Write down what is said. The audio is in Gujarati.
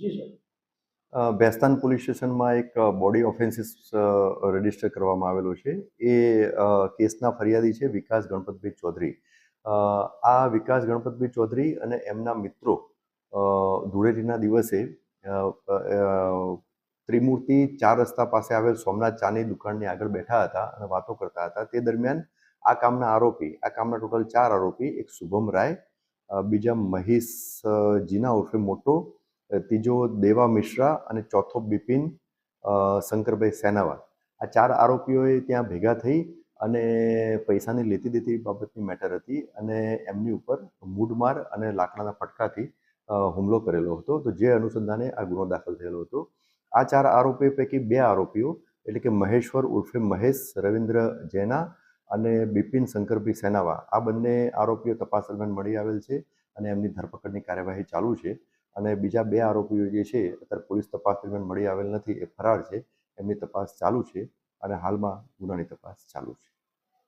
જી ભેસ્તાન પોલીસ સ્ટેશનમાં એક બોડી ઓફેન્સીસ રજિસ્ટર કરવામાં આવેલો છે. એ કેસના ફરિયાદી છે વિકાસ ગણપતભાઈ ચૌધરી. આ વિકાસ ગણપતભાઈ ચૌધરી અને એમના મિત્રો ધૂળેટીના દિવસે ત્રિમૂર્તિ ચાર રસ્તા પાસે આવેલ સોમનાથ ચાની દુકાનની આગળ બેઠા હતા અને વાતો કરતા હતા. તે દરમિયાન આ કામના આરોપી, આ કામના ટોટલ ચાર આરોપી, એક શુભમ રાય બીજા મહેશ જીના ઉર્ફે મોટો ત્રીજો દેવા મિશ્રા અને ચોથો બિપિન શંકરભાઈ સેનાવા આ ચાર આરોપીઓએ ત્યાં ભેગા થઈ અને પૈસાની લેતી દેતી બાબતની મેટર હતી અને એમની ઉપર મૂડમાર અને લાકડાના ફટકાથી હુમલો કરેલો હતો. તો જે અનુસંધાને આ ગુનો દાખલ થયેલો હતો. આ ચાર આરોપીઓ પૈકી બે આરોપીઓ, એટલે કે મહેશ્વર ઉર્ફે મહેશ, રવિન્દ્ર જૈના અને બિપિન શંકરભાઈ સેનાવા, આ બંને આરોપીઓ તપાસ દરમિયાન મળી આવેલ છે અને એમની ધરપકડની કાર્યવાહી ચાલુ છે. અને બીજા બે આરોપીઓ જે છે, અત્યારે પોલીસ તપાસ દરમિયાન મળી આવેલ નથી, એ ફરાર છે. એમની તપાસ ચાલુ છે અને હાલમાં ગુનાની તપાસ ચાલુ છે.